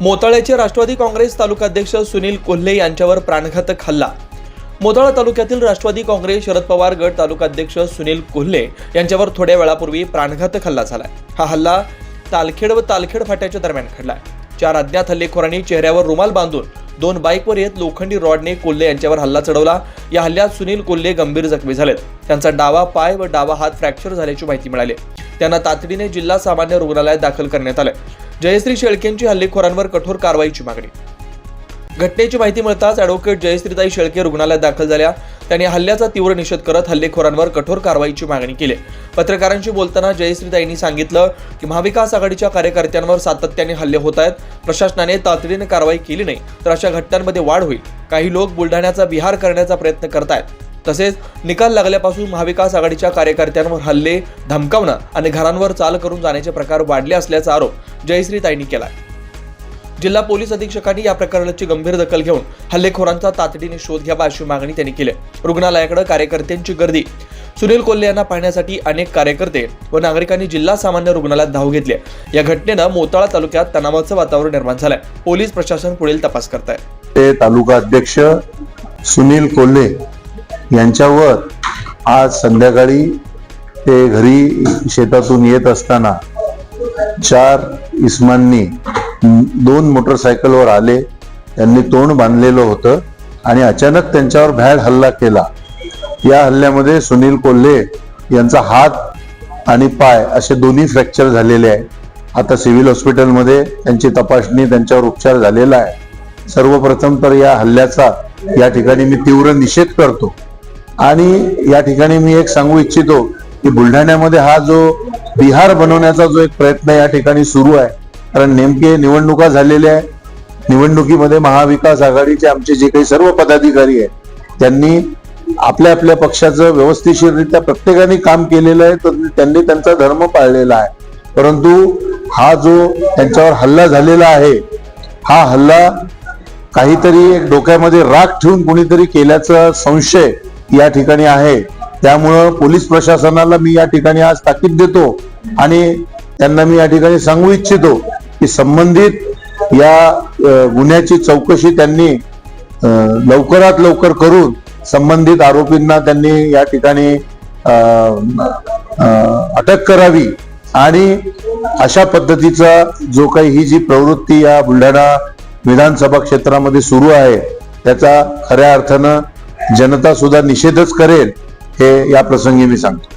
मोताळ्याचे राष्ट्रवादी काँग्रेस तालुकाध्यक्ष सुनील कोल्हे यांच्यावर प्राणघातक हल्ला. मोताळा तालुक्यातील राष्ट्रवादी काँग्रेस शरद पवार गट तालुकाध्यक्ष सुनील कोल्हे यांच्यावर थोड्या वेळापूर्वी प्राणघातक हल्ला झालाय. हा हल्ला तालखेड व तालखेड फाट्याच्या दरम्यान घडलाय. चार अज्ञात हल्लेखोरांनी चेहऱ्यावर रुमाल बांधून दोन बाईकवर येत लोखंडी रॉडने कोल्हे यांच्यावर हल्ला चढवला. या हल्ल्यात सुनील कोल्हे गंभीर जखमी झालेत. त्यांचा डावा पाय व डावा हात फ्रॅक्चर झाल्याची माहिती मिळाली. त्यांना तातडीने जिल्हा सामान्य रुग्णालयात दाखल करण्यात आलं जयश्री शेळकेंची हल्लेखोरांवर कठोर कारवाईची मागणी. घटनेची माहिती मिळताच ॲडव्होकेट जयश्रीताई शेळके रुग्णालयात दाखल झाल्या. त्यांनी हल्ल्याचा तीव्र निषेध करत हल्लेखोरांवर कठोर कारवाईची मागणी केली. पत्रकारांशी बोलताना जयश्रीताईंनी सांगितलं की महाविकास आघाडीच्या कार्यकर्त्यांवर सातत्याने हल्ले होत आहेत. प्रशासनाने तातडीने कारवाई केली नाही तर अशा घटनांमध्ये वाढ होईल. काही लोक बुलढाण्याचा विहार करण्याचा प्रयत्न करतायत. तसेच निकाल लागल्यापासून महाविकास आघाडीच्या कार्यकर्त्यांवर हल्ले धमकावणं आणि घरांवर चाल करून जाण्याचे प्रकार वाढले असल्याचा आरोप जयश्रीताईंनी केला जिल्हा पोलीस अधीक्षकांनी या प्रकरणाची गंभीर दखल घेऊन हल्लेखोरांचा तातडीने शोध घ्यावा अशी मागणी त्यांनी केली. रुग्णालयाकडे कार्यकर्त्यांची गर्दी. सुनील कोल्हे यांना पाहण्यासाठी अनेक कार्यकर्ते व नागरिकांनी जिल्हा सामान्य रुग्णालयात धाव घेतली या घटनेनं मोताळा तालुक्यात तणावाचं वातावरण निर्माण झालंय. पोलीस प्रशासन पुढील तपास करत आहे ते तालुका अध्यक्ष सुनील कोल्हे यांच्यावर आज संध्याकाळी ते घरी शेतातून येत असताना चार इस्मांनी दोन मोटरसायकलवर आले त्यांनी तोंड बांधलेलं होतं आणि अचानक त्यांच्यावर भॅड हल्ला केला. या हल्ल्यामध्ये सुनील कोल्हे यांचा हात आणि पाय असे दोन्ही फ्रॅक्चर झालेले आहे. आता सिव्हिल हॉस्पिटलमध्ये त्यांची तपासणी त्यांच्यावर उपचार झालेला आहे. सर्वप्रथम तर या हल्ल्याचा या ठिकाणी मी तीव्र निषेध करतो. आणि या ठिकाणी मी एक सांगू इच्छितो की बुलढाण्यामध्ये हा जो बिहार बनवण्याचा जो एक प्रयत्न या ठिकाणी सुरू आहे कारण नेमके निवडणुका झालेल्या आहे निवडणुकीमध्ये महाविकास आघाडीचे आमचे जे काही सर्व पदाधिकारी आहेत त्यांनी आपल्या आपल्या पक्षाचं व्यवस्थितशीररित्या प्रत्येकाने काम केलेलं आहे तर त्यांनी त्यांचा धर्म पाळलेला आहे. परंतु हा जो त्यांच्यावर हल्ला झालेला आहे हा हल्ला काहीतरी एक डोक्यामध्ये राग ठेवून कुणीतरी केल्याचा संशय या ठिकाणी आहे. त्यामुळं पोलीस प्रशासनाला मी या ठिकाणी आज ताकीद देतो आणि त्यांना मी या ठिकाणी सांगू इच्छितो की संबंधित या गुन्ह्याची चौकशी त्यांनी लवकरात लवकर करून संबंधित आरोपींना त्यांनी या ठिकाणी अटक करावी आणि अशा पद्धतीचा जो काही ही जी प्रवृत्ती या बुलढाणा विधानसभा क्षेत्रामध्ये सुरू आहे त्याचा खऱ्या अर्थानं जनता सुद्धा निषेधच करेल हे या प्रसंगी मी सांगतो.